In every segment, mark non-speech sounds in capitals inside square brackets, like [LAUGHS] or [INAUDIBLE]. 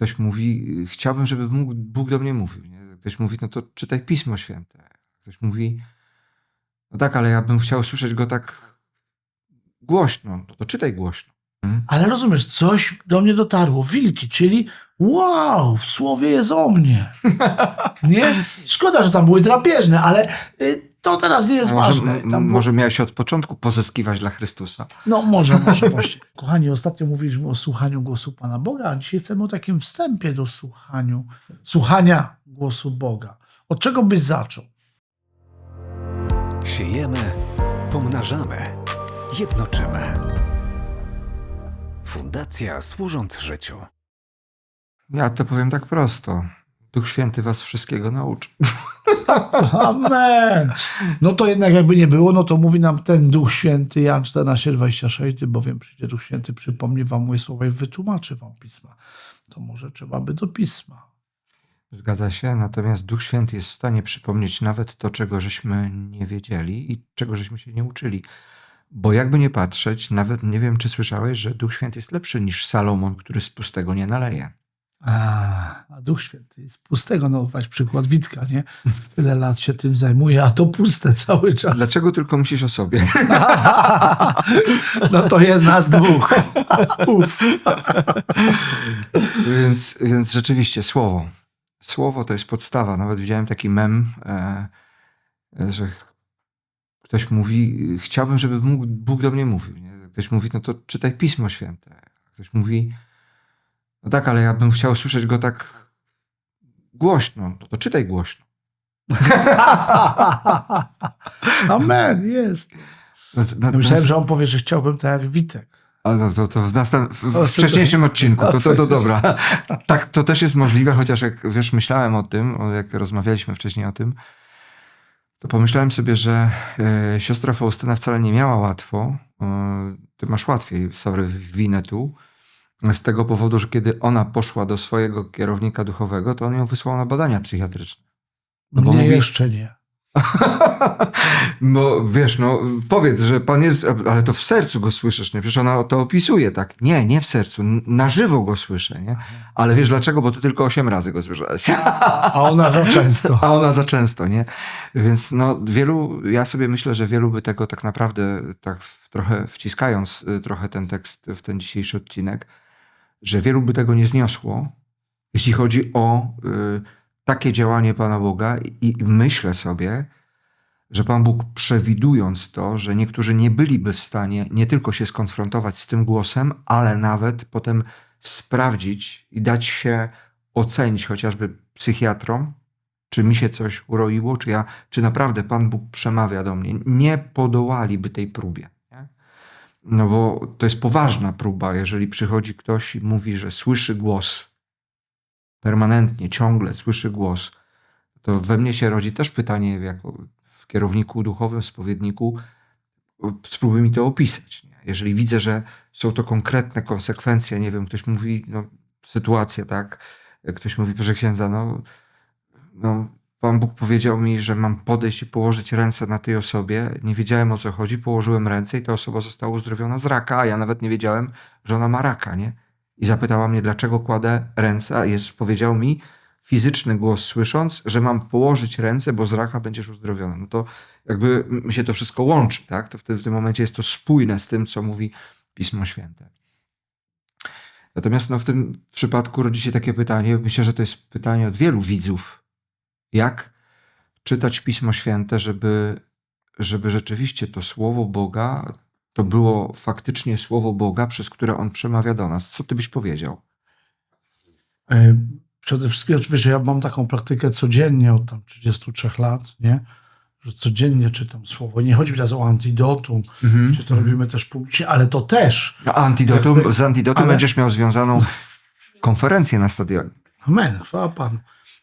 ktoś mówi, chciałbym, żeby mógł, Bóg do mnie mówił. Nie? Ktoś mówi, no to czytaj Pismo Święte. Ktoś mówi, no tak, ale ja bym chciał słyszeć go tak głośno. No to czytaj głośno. Ale rozumiesz, coś do mnie dotarło. Wilki, czyli wow, w słowie jest o mnie. [LAUGHS] Nie? Szkoda, że tam były drapieżne, ale y, to teraz nie jest może, ważne. Tam było- może miałeś od początku pozyskiwać dla Chrystusa. No może, [LAUGHS] może właśnie. Kochani, ostatnio mówiliśmy o słuchaniu głosu Pana Boga, a dzisiaj chcemy o takim wstępie do słuchaniu, słuchania głosu Boga. Od czego byś zaczął? Siejemy, pomnażamy, jednoczymy. Fundacja służąc życiu. Ja to powiem tak prosto. Duch Święty was wszystkiego nauczy. Amen. No to jednak jakby nie było, no to mówi nam ten Duch Święty, Jan 14,26, ty bowiem przyjdzie Duch Święty, przypomni wam moje słowa i wytłumaczy wam Pisma. To może trzeba by do Pisma. Zgadza się, natomiast Duch Święty jest w stanie przypomnieć nawet to, czego żeśmy nie wiedzieli i czego żeśmy się nie uczyli. Bo jakby nie patrzeć, nawet nie wiem, czy słyszałeś, że Duch Święty jest lepszy niż Salomon, który z pustego nie naleje. A, a Duch Święty jest pustego, no weź przykład Witka, nie? Tyle lat się tym zajmuje, a to puste [LAUGHS] cały czas. Dlaczego tylko myślisz o sobie? [LAUGHS] No to jest nas dwóch. [LAUGHS] Uf. więc, więc rzeczywiście, słowo. Słowo to jest podstawa. Nawet widziałem taki mem, e, e, że ktoś mówi, chciałbym, żeby mógł, Bóg do mnie mówił. Nie? Ktoś mówi, no to czytaj Pismo Święte. Ktoś mówi, no tak, ale ja bym chciał słyszeć go tak głośno. No to czytaj głośno. [LAUGHS] Amen, jest. No, no, Myślałem, no, że on powie, że chciałbym tak jak Witek. A no, to, to w, następ, w, O, wcześniejszym odcinku, to, to, to [LAUGHS] dobra. Tak, to też jest możliwe, chociaż jak wiesz, myślałem o tym, o, jak rozmawialiśmy wcześniej o tym, to pomyślałem sobie, że e, siostra Faustyna wcale nie miała łatwo. E, ty masz łatwiej, sorry, winę tu. Z tego powodu, że kiedy ona poszła do swojego kierownika duchowego, to on ją wysłał na badania psychiatryczne. No bo nie, mówi- jeszcze nie. [LAUGHS] No wiesz, no powiedz, że pan jest, ale to w sercu go słyszysz, nie? Przecież ona to opisuje, tak? Nie, nie w sercu, na żywo go słyszę, nie? Ale wiesz dlaczego? Bo ty tylko osiem razy go słyszałeś. [LAUGHS] A ona za często. A ona za często, nie? Więc no wielu, ja sobie myślę, że wielu by tego tak naprawdę, tak w- trochę wciskając y, trochę ten tekst w ten dzisiejszy odcinek, że wielu by tego nie zniosło, jeśli chodzi o y, takie działanie Pana Boga i, i myślę sobie, że Pan Bóg przewidując to, że niektórzy nie byliby w stanie nie tylko się skonfrontować z tym głosem, ale nawet potem sprawdzić i dać się ocenić chociażby psychiatrom, czy mi się coś uroiło, czy, ja, czy naprawdę Pan Bóg przemawia do mnie. Nie podołaliby tej próbie. No bo to jest poważna próba, jeżeli przychodzi ktoś i mówi, że słyszy głos permanentnie, ciągle słyszy głos, to we mnie się rodzi też pytanie, jako w kierowniku duchowym, spowiedniku, spróbuj mi to opisać. Nie? Jeżeli widzę, że są to konkretne konsekwencje, nie wiem, ktoś mówi, no, sytuacja, tak, ktoś mówi, proszę księdza, no, no, Pan Bóg powiedział mi, że mam podejść i położyć ręce na tej osobie. Nie wiedziałem o co chodzi, położyłem ręce i ta osoba została uzdrowiona z raka, a ja nawet nie wiedziałem, że ona ma raka, nie? I zapytała mnie, dlaczego kładę ręce, a Jezus powiedział mi, fizyczny głos słysząc, że mam położyć ręce, bo z raka będziesz uzdrowiona. No to jakby mi się to wszystko łączy, tak? To wtedy w tym momencie jest to spójne z tym, co mówi Pismo Święte. Natomiast no, w tym przypadku rodzi się takie pytanie, myślę, że to jest pytanie od wielu widzów, jak czytać Pismo Święte, żeby, żeby rzeczywiście to Słowo Boga to było faktycznie Słowo Boga, przez które On przemawia do nas. Co ty byś powiedział? E, Przede wszystkim, oczywiście, ja mam taką praktykę codziennie od tam 33 lat, nie? Że codziennie czytam słowo. Nie chodzi mi teraz o antidotum, czy to robimy też publicznie, ale to też. A antidotum, Jakby- z antidotum ale- będziesz miał związaną konferencję na stadionie. Amen, chwała Panu.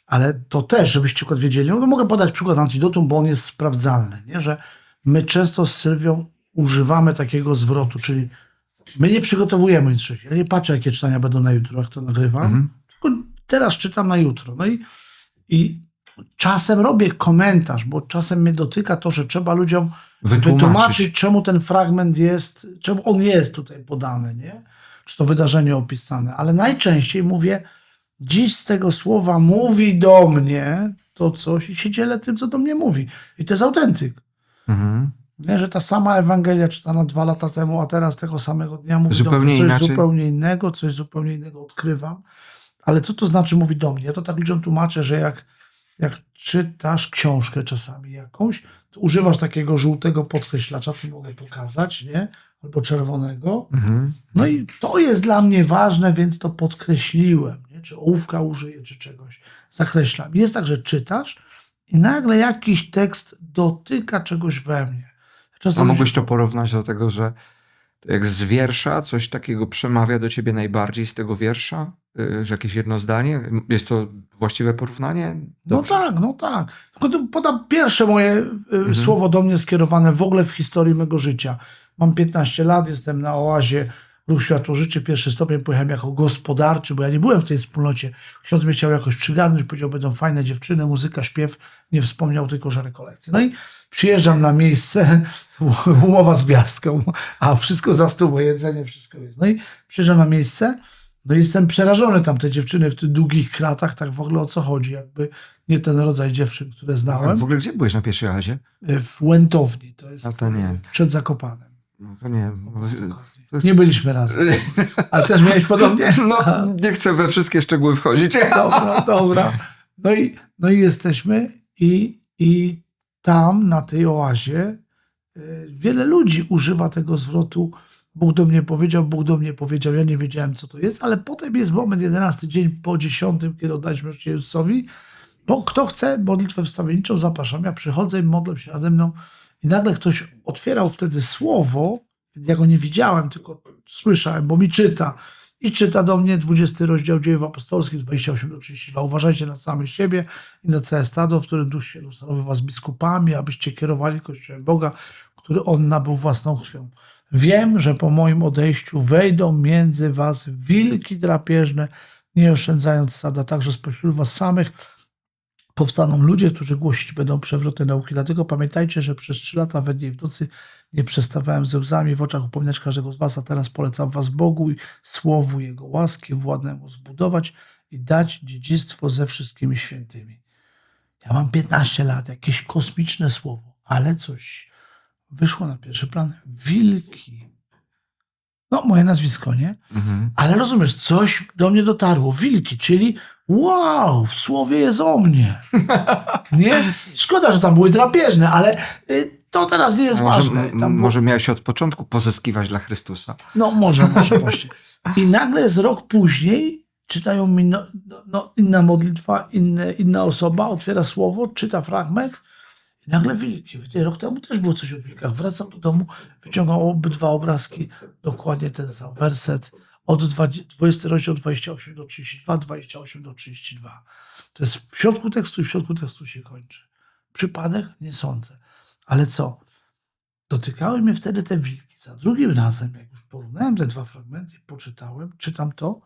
Ale to też, żebyście przykład wiedzieli, no mogę podać przykład antidotum, bo on jest sprawdzalny, nie? że my często z Sylwią używamy takiego zwrotu, czyli my nie przygotowujemy niczego. Ja nie patrzę, jakie czytania będą na jutro, jak to nagrywam, tylko teraz czytam na jutro. No i, i czasem robię komentarz, bo czasem mnie dotyka to, że trzeba ludziom Wytłumaczyć. wytłumaczyć, czemu ten fragment jest, czemu on jest tutaj podany, nie? Czy to wydarzenie opisane. Ale najczęściej mówię, dziś z tego słowa mówi do mnie to coś i się dzielę tym, co do mnie mówi. I to jest autentyk. Mhm. Nie, że ta sama Ewangelia czytana dwa lata temu, a teraz tego samego dnia mówi do Zupełnie mnie coś inaczej. zupełnie innego, coś zupełnie innego odkrywam. Ale co to znaczy mówi do mnie? Ja to tak ludziom tłumaczę, że jak, jak czytasz książkę czasami jakąś, to używasz takiego żółtego podkreślacza, tu mogę pokazać, nie? Albo czerwonego. Mhm. No i to jest dla mnie ważne, więc to podkreśliłem. Czy ołówka użyję, czy czegoś zakreślam. Jest tak, że czytasz i nagle jakiś tekst dotyka czegoś we mnie. A Czasami mógłbyś to porównać do tego, że jak z wiersza coś takiego przemawia do ciebie najbardziej z tego wiersza? Y, Że jakieś jedno zdanie? Jest to właściwe porównanie? No Dobrze. tak, no tak. Tylko tu podam pierwsze moje y, Mhm. słowo do mnie skierowane w ogóle w historii mego życia. Mam 15 lat, jestem na oazie Ruch Światło Życie, pierwszy stopień pojechałem jako gospodarczy, bo ja nie byłem w tej wspólnocie. Ksiądz mnie chciał jakoś przygarnąć, powiedział, będą fajne dziewczyny, muzyka, śpiew. Nie wspomniał tylko, że rekolekcje. No i przyjeżdżam na miejsce, [LAUGHS] umowa z gwiazdką, a wszystko za stówę, jedzenie, wszystko jest. No i przyjeżdżam na miejsce, no i jestem przerażony tam, te dziewczyny w tych długich kratach, tak w ogóle o co chodzi, jakby nie ten rodzaj dziewczyn, które A znałem. w ogóle gdzie byłeś na pierwszej razie? W Łętowni, to jest A to nie. przed Zakopanem. No to nie. Nie byliśmy razem. Ale też miałeś podobnie? [LAUGHS] No, nie chcę we wszystkie szczegóły wchodzić. [LAUGHS] Dobra, dobra. No i, no i jesteśmy i, i tam na tej oazie y, wiele ludzi używa tego zwrotu Bóg do mnie powiedział, Bóg do mnie powiedział, ja nie wiedziałem co to jest, ale potem jest moment, 11 dzień po 10, kiedy oddaliśmy życie Jezusowi, bo kto chce modlitwę wstawienniczą, zapraszam, ja przychodzę i modlę się nade mną i nagle ktoś otwierał wtedy słowo, więc ja go nie widziałem, tylko słyszałem, bo mi czyta. I czyta do mnie 20 rozdział dziejów apostolskich, 28 do 32. Uważajcie na samych siebie i na całe stado, w którym Duch Święty ustanowił was biskupami, abyście kierowali Kościołem Boga, który On nabył własną krwią. Wiem, że po moim odejściu wejdą między was wilki drapieżne, nie oszczędzając stada, także spośród was samych powstaną ludzie, którzy głosić będą przewroty nauki. Dlatego pamiętajcie, że przez trzy lata we dnie i w nocy nie przestawałem ze łzami w oczach upominać każdego z was, a teraz polecam was Bogu i słowu Jego łaski władnemu zbudować i dać dziedzictwo ze wszystkimi świętymi. Ja mam 15 lat, jakieś kosmiczne słowo, ale coś wyszło na pierwszy plan. Wilki. No, moje nazwisko, nie? Mhm. Ale rozumiesz, coś do mnie dotarło. Wilki, czyli wow, w słowie jest o mnie. Nie? Szkoda, że tam były drapieżne, ale y, to teraz nie jest może, ważne. Tam było- może miałeś od początku pozyskiwać dla Chrystusa. No może, może właśnie. I nagle jest rok później, czytają mi no, no, no, inna modlitwa, inne, inna osoba, otwiera słowo, czyta fragment i nagle wilki. Rok temu też było coś o wilkach. Wracam do domu, wyciągam obydwa obrazki, dokładnie ten sam werset. Od 20, 20 rozdział 28 do 32, 28 do 32. To jest w środku tekstu i w środku tekstu się kończy. Przypadek? Nie sądzę. Ale co? dotykały mnie wtedy te wilki. Za drugim razem, jak już porównałem te dwa fragmenty, poczytałem, czytam to,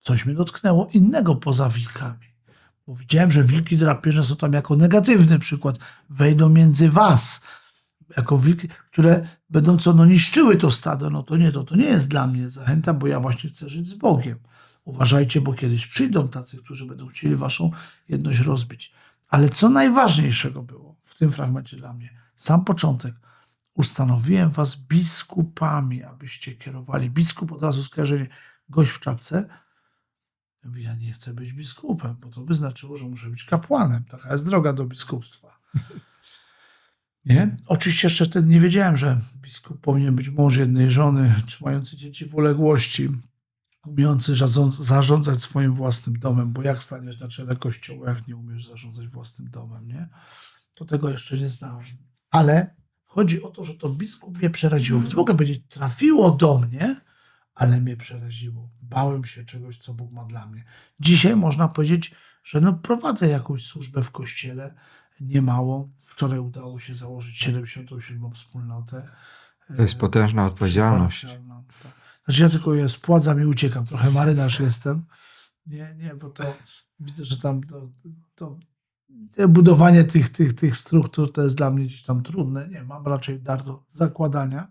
coś mnie dotknęło innego poza wilkami. Bo widziałem, że wilki drapieżne są tam jako negatywny przykład. Wejdą między was. Jako wilki, które będą co, no niszczyły to stado. No to nie, to, to nie jest dla mnie zachęta, bo ja właśnie chcę żyć z Bogiem. Uważajcie, bo kiedyś przyjdą tacy, którzy będą chcieli waszą jedność rozbić. Ale co najważniejszego było w tym fragmencie dla mnie? Sam początek ustanowiłem was biskupami, abyście kierowali. Biskup od razu skojarzenie, gość w czapce. Ja nie chcę być biskupem, bo to by znaczyło, że muszę być kapłanem. Taka jest droga do biskupstwa. Nie? Oczywiście jeszcze wtedy nie wiedziałem, że biskup powinien być mąż jednej żony, trzymający dzieci w uległości, umiejący zarząd- zarządzać swoim własnym domem, bo jak staniesz na czele kościoła, jak nie umiesz zarządzać własnym domem, nie? To tego jeszcze nie znałem. Ale chodzi o to, że to biskup mnie przeraziło. Więc mogę powiedzieć, trafiło do mnie, ale mnie przeraziło. Bałem się czegoś, co Bóg ma dla mnie. Dzisiaj można powiedzieć, że no prowadzę jakąś służbę w kościele, niemałą. Wczoraj udało się założyć 77. wspólnotę. To jest potężna odpowiedzialność. Tak. Znaczy ja tylko je spładzam i uciekam. Trochę marynarz jestem. Nie, nie, bo to widzę, że tam to, to budowanie tych, tych, tych struktur to jest dla mnie gdzieś tam trudne. Nie, mam raczej dar do zakładania,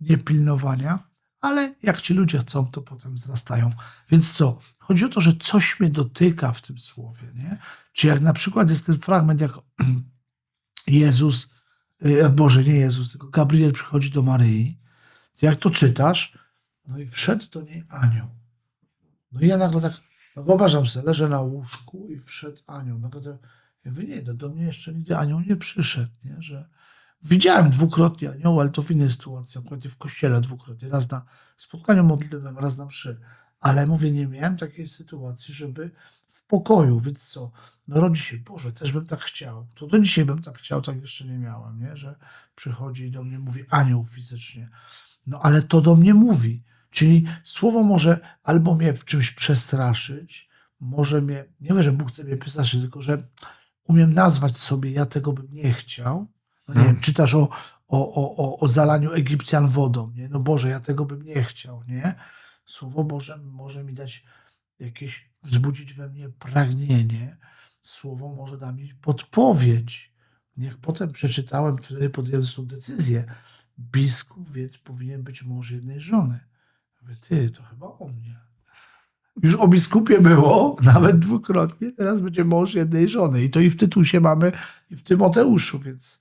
nie pilnowania, ale jak ci ludzie chcą, to potem wzrastają. Więc co? Chodzi o to, że coś mnie dotyka w tym słowie. Nie? Czy jak na przykład jest ten fragment, jak [CLEARS THROAT] Jezus, y, Boże, nie Jezus, tylko Gabriel przychodzi do Maryi, jak to czytasz, no i wszedł do niej anioł. No i ja nagle tak, no wyobrażam sobie, leżę na łóżku i wszedł anioł. Nagle to, ja mówię, nie, do, do mnie jeszcze nigdy anioł nie przyszedł, nie? że widziałem dwukrotnie anioła, ale to w innej sytuacji, akurat w kościele dwukrotnie, raz na spotkaniu modlitewnym, raz na mszy. Ale mówię, nie miałem takiej sytuacji, żeby w pokoju, więc co, no rodzi się, Boże, też bym tak chciał. To do dzisiaj bym tak chciał, tak jeszcze nie miałem, nie? że przychodzi i do mnie mówi anioł fizycznie. No ale to do mnie mówi. Czyli słowo może albo mnie w czymś przestraszyć, może mnie, nie wiem, że Bóg chce mnie przestraszyć, tylko że umiem nazwać sobie, ja tego bym nie chciał. No nie wiem, czytasz o, o, o, o, o zalaniu Egipcjan wodą, nie? No Boże, ja tego bym nie chciał, nie? Słowo Boże może mi dać jakieś, wzbudzić we mnie pragnienie. Słowo może da mi podpowiedź. Jak potem przeczytałem, wtedy podjąłem tą decyzję. Biskup więc powinien być mąż jednej żony. Mówię, ty, to chyba o mnie. Już o biskupie było, [LAUGHS] nawet dwukrotnie, teraz będzie mąż jednej żony. I to i w Tytusie mamy, i w Tymoteuszu, więc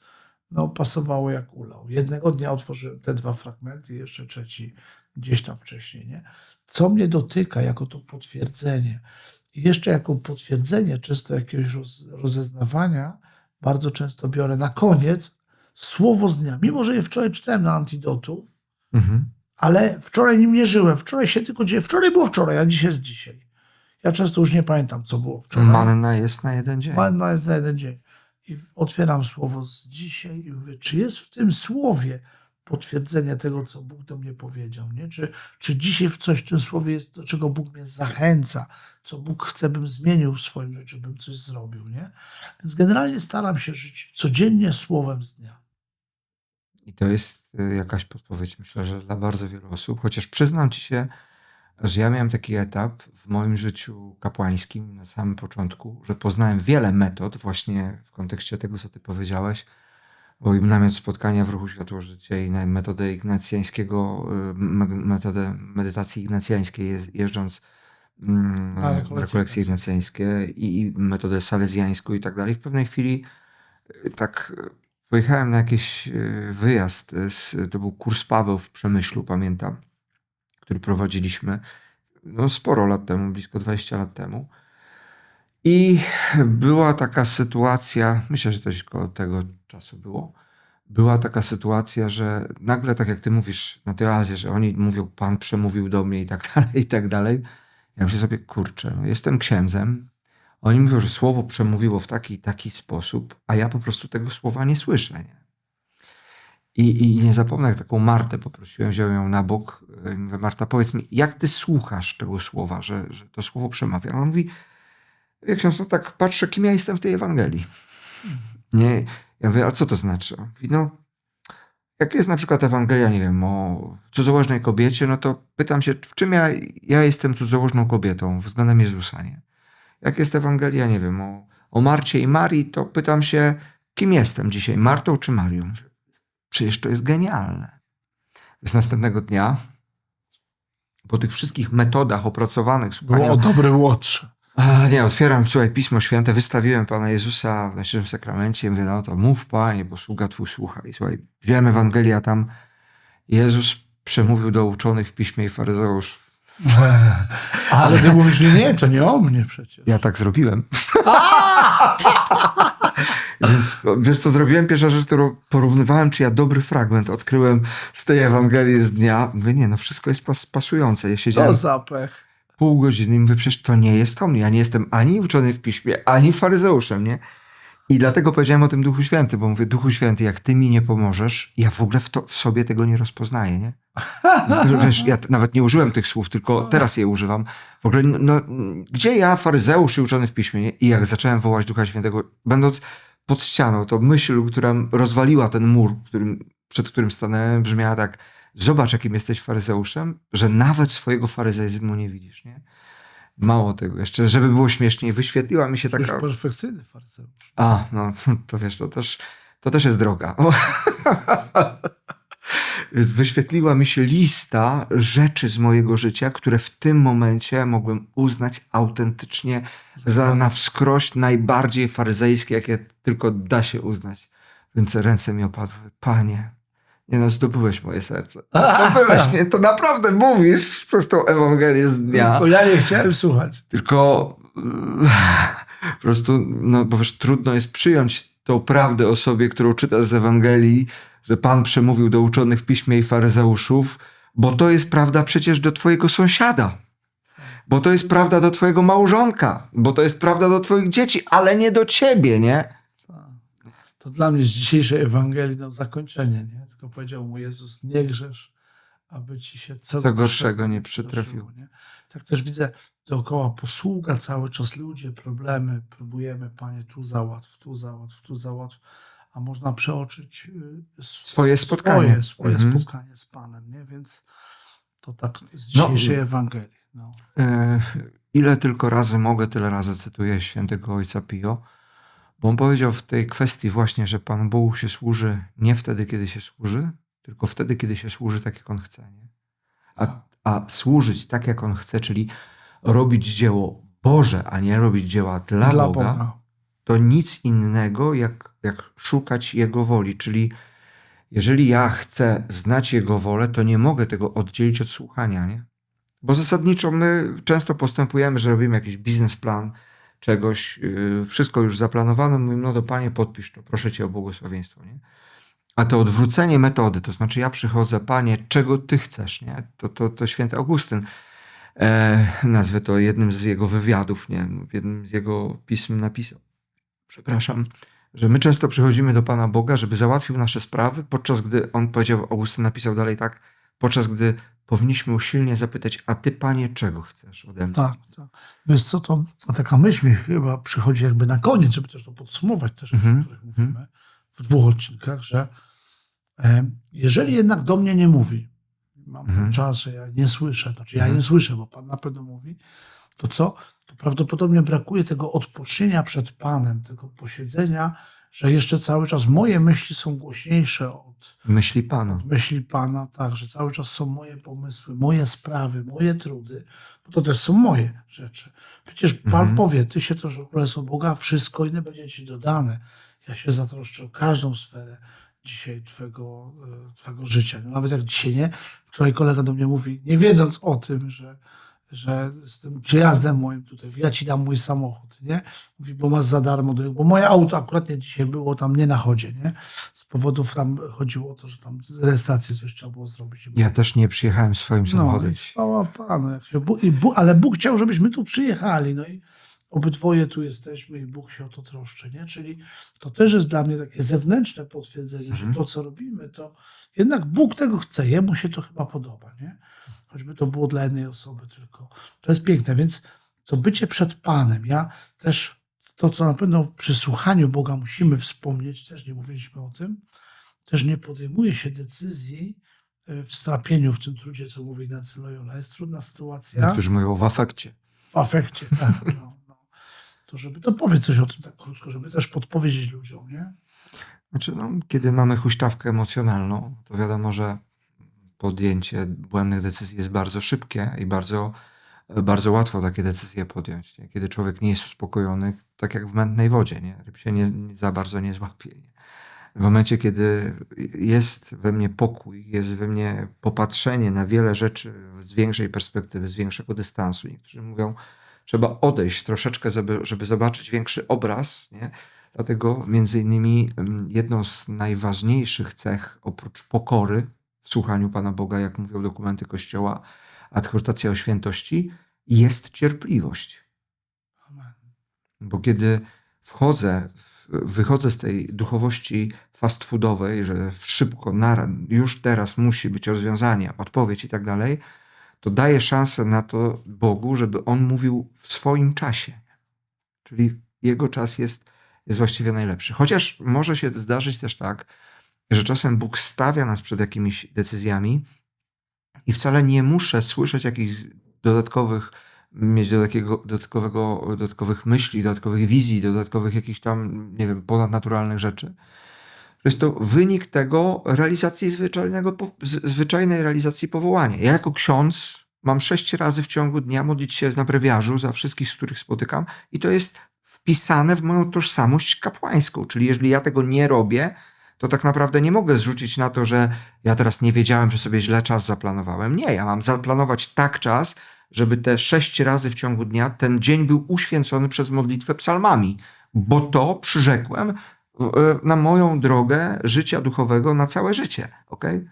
no, pasowało jak ulał. Jednego dnia otworzyłem te dwa fragmenty, jeszcze trzeci gdzieś tam wcześniej. Nie? Co mnie dotyka jako to potwierdzenie? I jeszcze jako potwierdzenie często jakiegoś roz, rozeznawania, bardzo często biorę na koniec słowo z dnia. Mimo, że je wczoraj czytałem na antidotu, Mhm. ale wczoraj nim nie żyłem. Wczoraj się tylko dzieje. Wczoraj było wczoraj, a dziś jest dzisiaj. Ja często już nie pamiętam, co było wczoraj. Manna jest na jeden dzień. Manna jest na jeden dzień. I otwieram słowo z dzisiaj i mówię, czy jest w tym słowie potwierdzenie tego, co Bóg do mnie powiedział? Nie? Czy, czy dzisiaj w coś w tym słowie jest, do czego Bóg mnie zachęca, co Bóg chce, bym zmienił w swoim życiu, bym coś zrobił. Nie? Więc generalnie staram się żyć codziennie słowem z dnia. I to jest y, jakaś podpowiedź, myślę, że dla bardzo wielu osób. Chociaż przyznam ci się, że ja miałem taki etap w moim życiu kapłańskim na samym początku, że poznałem wiele metod właśnie w kontekście tego, co ty powiedziałeś, bo i namiot spotkania w ruchu Światło Życie i na metodę ignacjańskiego, y, me- metodę medytacji ignacjańskiej jeżdżąc mm, rekolekcje ignacjańskie i, metodę salezjańską i tak dalej. W pewnej chwili y, tak y, pojechałem na jakiś wyjazd, to był kurs Paweł w Przemyślu, pamiętam, który prowadziliśmy no, sporo lat temu, blisko 20 lat temu. I była taka sytuacja, myślę, że to już koło tego czasu było, była taka sytuacja, że nagle, tak jak ty mówisz na tej razie, że oni mówią, Pan przemówił do mnie i tak [LAUGHS] dalej, i tak dalej. Ja myślę sobie, kurczę, no jestem księdzem, oni mówią, że słowo przemówiło w taki taki sposób, a ja po prostu tego słowa nie słyszę. Nie? I, I nie zapomnę, jak taką Martę poprosiłem, wziąłem ją na bok. y, Mówię, Marta, powiedz mi, jak ty słuchasz tego słowa, że, że to słowo przemawia? A Ona mówi, wie ksiądz, no tak patrzę, kim ja jestem w tej Ewangelii. Nie, ja mówię, a co to znaczy? On Mówi, no, jak jest na przykład Ewangelia, nie wiem, o cudzołożnej kobiecie, no to pytam się, w czym ja, ja jestem cudzołożną kobietą względem Jezusa, nie? Jak jest Ewangelia, nie wiem, o, o Marcie i Marii, to pytam się, kim jestem dzisiaj, Martą czy Marią? Przecież to jest genialne. Z następnego dnia, po tych wszystkich metodach opracowanych, z Było o dobre łotrze. a, nie, otwieram, słuchaj, Pismo Święte, wystawiłem Pana Jezusa w Najświętszym Sakramencie i mówię, no to mów Panie, bo sługa Twój słucha. I słuchaj, wziąłem Ewangelię, a tam Jezus przemówił do uczonych w Piśmie i faryzeusz. [LAUGHS] Ale ty mówisz, nie, nie, to nie o mnie przecież. Ja tak zrobiłem. Więc wiesz co zrobiłem? Pierwsza rzecz, którą porównywałem, czy ja dobry fragment odkryłem z tej Ewangelii z dnia. Mówię, nie, no wszystko jest pas pasujące. Ja siedziałem Co za pech. pół godziny i mówię, przecież to nie jest to mnie. Ja nie jestem ani uczony w piśmie, ani faryzeuszem, nie? I dlatego powiedziałem o tym Duchu Święty, bo mówię, Duchu Święty, jak ty mi nie pomożesz, ja w ogóle w, to, w sobie tego nie rozpoznaję, nie? [LAUGHS] Wiesz, ja nawet nie użyłem tych słów, tylko teraz je używam. W ogóle, no, no, gdzie ja, faryzeusz i uczony w piśmie, nie? I jak zacząłem wołać Ducha Świętego, będąc pod ścianą, to myśl, która rozwaliła ten mur, którym, przed którym stanąłem, brzmiała tak, zobacz, jakim jesteś faryzeuszem, że nawet swojego faryzeizmu nie widzisz, nie? Mało tego, jeszcze, żeby było śmieszniej, wyświetliła mi się Już taka... perfekcyjny faryzeusz. A, no, [LAUGHS] to wiesz, to też, to też jest droga. [LAUGHS] Wyświetliła mi się lista rzeczy z mojego życia, które w tym momencie mogłem uznać autentycznie za na wskroś najbardziej faryzejskie, jakie tylko da się uznać. Więc ręce mi opadły. Panie, nie no, zdobyłeś moje serce. [LAUGHS] Zdobyłeś mnie, to naprawdę mówisz przez tą Ewangelię z dnia. Bo ja nie chciałem słuchać. Tylko po prostu, no bo wiesz, trudno jest przyjąć tą prawdę o sobie, którą czytasz z Ewangelii, że Pan przemówił do uczonych w piśmie i faryzeuszów, bo to jest prawda przecież do twojego sąsiada. Bo to jest prawda do twojego małżonka, bo to jest prawda do twoich dzieci, ale nie do ciebie, nie? To dla mnie z dzisiejszej Ewangelii no, zakończenie, nie? Tylko powiedział mu Jezus, nie grzesz, aby ci się co, Co gorszego nie przytrafiło. Nie? Tak też widzę dookoła posługa cały czas, ludzie, problemy, próbujemy, Panie, tu załatw, tu załatw, tu załatw, a można przeoczyć y, Swoje spotkanie. swoje, swoje Mhm. spotkanie z Panem, nie? Więc to tak z dzisiejszej Ewangelii. No. E, ile tylko razy mogę, tyle razy cytuję świętego ojca Pio, bo on powiedział w tej kwestii właśnie, że Pan Bóg się służy nie wtedy, kiedy się służy, tylko wtedy, kiedy się służy tak, jak On chce. Nie? A, a służyć tak, jak On chce, czyli robić dzieło Boże, a nie robić dzieła dla, Dla Boga, Boga. To nic innego, jak, jak szukać Jego woli. Czyli jeżeli ja chcę znać Jego wolę, to nie mogę tego oddzielić od słuchania, nie? Bo zasadniczo my często postępujemy, że robimy jakiś biznesplan czegoś, yy, wszystko już zaplanowano, mówimy, no to Panie podpisz to, proszę Cię o błogosławieństwo, nie? A to odwrócenie metody, to znaczy ja przychodzę, Panie, czego Ty chcesz, nie? To, to, to święty Augustyn, e, nazwę to jednym z jego wywiadów, nie? W jednym z jego pism napisał, przepraszam, że my często przychodzimy do Pana Boga, żeby załatwił nasze sprawy, podczas gdy on powiedział, Augustyn napisał dalej tak, podczas gdy powinniśmy usilnie zapytać, a Ty, Panie, czego chcesz ode mnie? Tak, tak. Wiesz co, to a taka myśl mi chyba przychodzi jakby na koniec, żeby też to podsumować te rzeczy, Mhm, o których mówimy w dwóch odcinkach, że e, jeżeli jednak do mnie nie mówi, mam Mhm. ten czas, że ja nie słyszę, znaczy ja nie słyszę, bo Pan na pewno mówi, to co? To prawdopodobnie brakuje tego odpocznienia przed Panem, tego posiedzenia, że jeszcze cały czas moje myśli są głośniejsze od Myśli Pana. myśli Pana, tak, że cały czas są moje pomysły, moje sprawy, moje trudy, bo to też są moje rzeczy. Przecież Pan powie, ty się troszkę o Królestwo Boga, wszystko inne będzie ci dodane. Ja się zatroszczę o każdą sferę dzisiaj twego, e, twego życia. No, nawet jak dzisiaj nie, wczoraj kolega do mnie mówi, nie wiedząc o tym, że, że z tym przyjazdem moim tutaj, ja ci dam mój samochód, nie? Mówi, bo masz za darmo, bo moje auto akurat nie dzisiaj było tam nie na chodzie, nie? Z powodów tam chodziło o to, że tam rejestrację coś trzeba było zrobić. Ja też nie przyjechałem swoim No samochodem. chwała Panu. Jak się Bóg, ale Bóg chciał, żebyśmy tu przyjechali. No i obydwoje tu jesteśmy i Bóg się o to troszczy. Nie? Czyli to też jest dla mnie takie zewnętrzne potwierdzenie, że to, co robimy, to jednak Bóg tego chce. Jemu się to chyba podoba. Nie? Choćby to było dla jednej osoby tylko. To jest piękne. Więc to bycie przed Panem. Ja też to, co na pewno przy słuchaniu Boga musimy wspomnieć, też nie mówiliśmy o tym, też nie podejmuje się decyzji e, w strapieniu, w tym trudzie, co mówi Ignacy Loyola. Jest trudna sytuacja Niektórzy mówią w afekcie. w afekcie. Tak, no, no. To żeby, to powiedz coś o tym tak krótko, żeby też podpowiedzieć ludziom, nie? Znaczy, no, kiedy mamy huśtawkę emocjonalną, to wiadomo, że podjęcie błędnych decyzji jest bardzo szybkie i bardzo, bardzo łatwo takie decyzje podjąć. Nie? Kiedy człowiek nie jest uspokojony, tak jak w mętnej wodzie, nie? ryb się nie, za bardzo nie złapie. Nie? W momencie, kiedy jest we mnie pokój, jest we mnie popatrzenie na wiele rzeczy z większej perspektywy, z większego dystansu. Niektórzy mówią, trzeba odejść troszeczkę, żeby, żeby zobaczyć większy obraz. Nie? Dlatego między innymi mm, jedną z najważniejszych cech oprócz pokory w słuchaniu Pana Boga, jak mówią dokumenty Kościoła, adhortacja o świętości, jest cierpliwość. Amen. Bo kiedy wchodzę, wychodzę z tej duchowości fast foodowej, że szybko, już teraz musi być rozwiązanie, odpowiedź i tak dalej, to daję szansę na to Bogu, żeby On mówił w swoim czasie. Czyli Jego czas jest, jest właściwie najlepszy. Chociaż może się zdarzyć też tak, że czasem Bóg stawia nas przed jakimiś decyzjami i wcale nie muszę słyszeć jakichś dodatkowych, mieć do takiego, dodatkowego, dodatkowych myśli, dodatkowych wizji, dodatkowych jakichś tam, nie wiem, ponadnaturalnych rzeczy, jest to wynik tego realizacji zwyczajnego, zwyczajnej realizacji powołania. Ja jako ksiądz mam sześć razy w ciągu dnia modlić się na brewiarzu za wszystkich, z których spotykam i to jest wpisane w moją tożsamość kapłańską. Czyli jeżeli ja tego nie robię, to tak naprawdę nie mogę zrzucić na to, że ja teraz nie wiedziałem, że sobie źle czas zaplanowałem. Nie, ja mam zaplanować tak czas, żeby te sześć razy w ciągu dnia ten dzień był uświęcony przez modlitwę psalmami, bo to przyrzekłem w- na moją drogę życia duchowego na całe życie. Okay?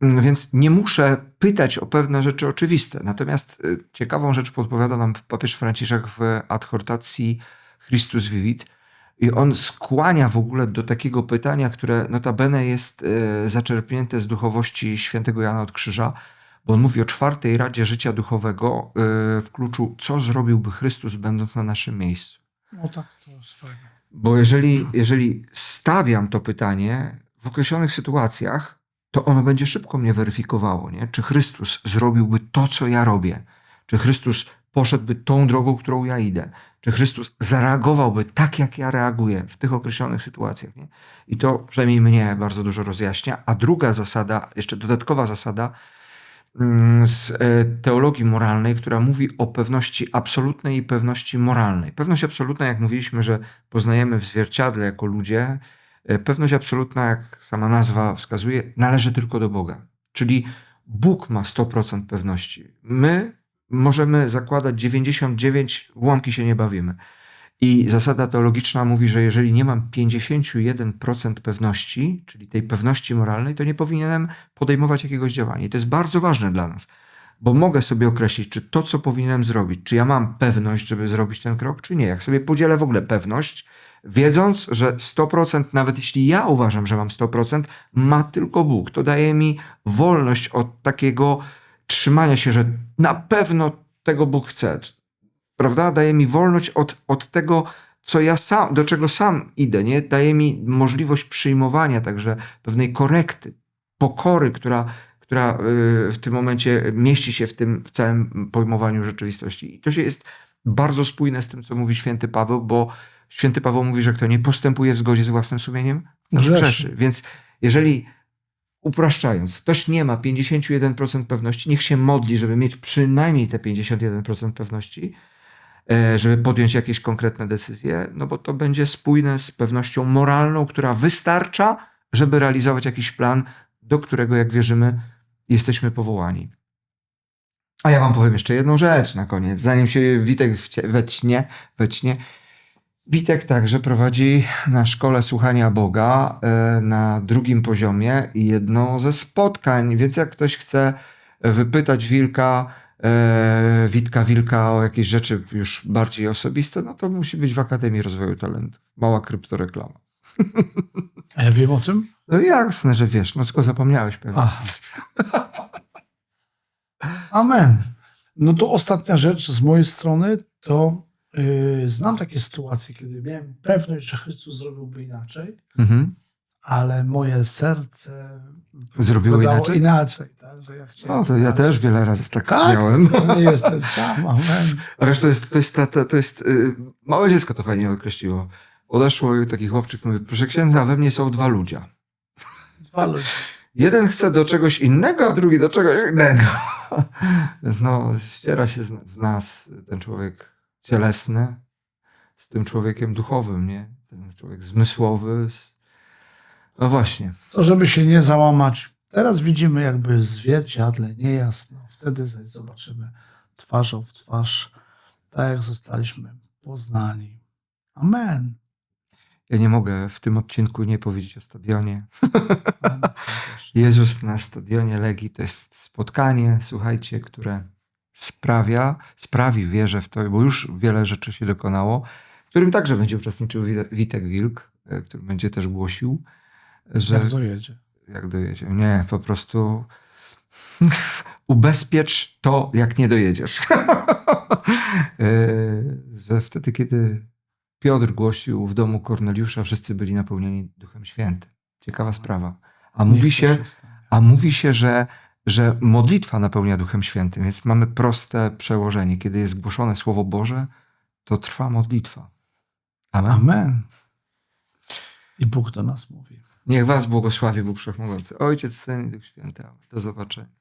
Więc nie muszę pytać o pewne rzeczy oczywiste. Natomiast y, ciekawą rzecz podpowiada nam papież Franciszek w adhortacji Christus Vivit. I on skłania w ogóle do takiego pytania, które notabene jest y, zaczerpnięte z duchowości świętego Jana od Krzyża, bo on mówi o czwartej Radzie Życia Duchowego y, w kluczu, co zrobiłby Chrystus będąc na naszym miejscu. No tak, to jest fajne. Bo jeżeli, jeżeli stawiam to pytanie w określonych sytuacjach, to ono będzie szybko mnie weryfikowało, nie? Czy Chrystus zrobiłby to, co ja robię? Czy Chrystus poszedłby tą drogą, którą ja idę? Czy Chrystus zareagowałby tak, jak ja reaguję w tych określonych sytuacjach? Nie? I to przynajmniej mnie bardzo dużo rozjaśnia. A druga zasada, jeszcze dodatkowa zasada mm, z e, teologii moralnej, która mówi o pewności absolutnej i pewności moralnej. Pewność absolutna, jak mówiliśmy, że poznajemy w zwierciadle jako ludzie, e, pewność absolutna, jak sama nazwa wskazuje, należy tylko do Boga. Czyli Bóg ma 100% pewności. My możemy zakładać 99, w łamki się nie bawimy. I zasada teologiczna mówi, że jeżeli nie mam 51% pewności, czyli tej pewności moralnej, to nie powinienem podejmować jakiegoś działania. I to jest bardzo ważne dla nas, bo mogę sobie określić, czy to, co powinienem zrobić, czy ja mam pewność, żeby zrobić ten krok, czy nie. Jak sobie podzielę w ogóle pewność, wiedząc, że 100%, nawet jeśli ja uważam, że mam 100%, ma tylko Bóg. To daje mi wolność od takiego trzymania się, że na pewno tego Bóg chce prawda? Daje mi wolność od, od tego, co ja sam, do czego sam idę, nie? Daje mi możliwość przyjmowania także pewnej korekty, pokory, która, która y, w tym momencie mieści się w tym w całym pojmowaniu rzeczywistości. I to się jest bardzo spójne z tym, co mówi święty Paweł, bo święty Paweł mówi, że kto nie postępuje w zgodzie z własnym sumieniem, to Grzeszy. grzeszy. Więc jeżeli upraszczając, ktoś nie ma 51% pewności, niech się modli, żeby mieć przynajmniej te 51% pewności, e, żeby podjąć jakieś konkretne decyzje, no bo to będzie spójne z pewnością moralną, która wystarcza, żeby realizować jakiś plan, do którego, jak wierzymy, jesteśmy powołani. A ja wam powiem jeszcze jedną rzecz na koniec, zanim się Witek wcie- wecznie. Witek także prowadzi na szkole słuchania Boga e, na drugim poziomie i jedno ze spotkań, więc jak ktoś chce wypytać Wilka, e, Witka Wilka o jakieś rzeczy już bardziej osobiste, no to musi być w Akademii Rozwoju Talentów. Mała kryptoreklama. [LAUGHS] A ja wiem o tym? No jasne, że wiesz, no tylko zapomniałeś pewnie. Amen. No to ostatnia rzecz z mojej strony to znam takie sytuacje, kiedy miałem pewność, że Chrystus zrobiłby inaczej, Mhm. ale moje serce Zrobiło inaczej? inaczej tak, że ja No to ja też wiele razy tak, Tak? miałem. Nie jestem sam, amen. A wiesz, to jest, to jest, to jest y, małe dziecko to fajnie określiło. Odeszło i taki chłopczyk mówi, proszę księdza, we mnie są dwa ludzie. Dwa ludzie. Jeden chce do czegoś innego, a drugi do czegoś innego. [LAUGHS] Więc no, ściera się w nas ten człowiek cielesny z tym człowiekiem duchowym, nie? Ten człowiek zmysłowy. No właśnie. To żeby się nie załamać. Teraz widzimy jakby zwierciadle, niejasno. Wtedy zaś zobaczymy twarzą w twarz, tak jak zostaliśmy poznani. Amen. Ja nie mogę w tym odcinku nie powiedzieć o stadionie. Amen. [LAUGHS] Jezus na stadionie Legii to jest spotkanie, słuchajcie, które sprawia, sprawi, wierzę w to, bo już wiele rzeczy się dokonało, w którym także będzie uczestniczył Wite- Witek Wilk, e, który będzie też głosił, że Jak dojedzie. jak dojedzie. Nie, po prostu [LAUGHS] ubezpiecz to, jak nie dojedziesz. [LAUGHS] E, że wtedy, kiedy Piotr głosił w domu Korneliusza, wszyscy byli napełnieni Duchem Świętym. Ciekawa sprawa. A mówi się, a mówi się, że, że modlitwa napełnia Duchem Świętym, więc mamy proste przełożenie. Kiedy jest głoszone Słowo Boże, to trwa modlitwa. Amen. Amen. I Bóg do nas mówi. Niech was błogosławi Bóg Wszechmogący, Ojciec, Syn i Duch Święty. Do zobaczenia.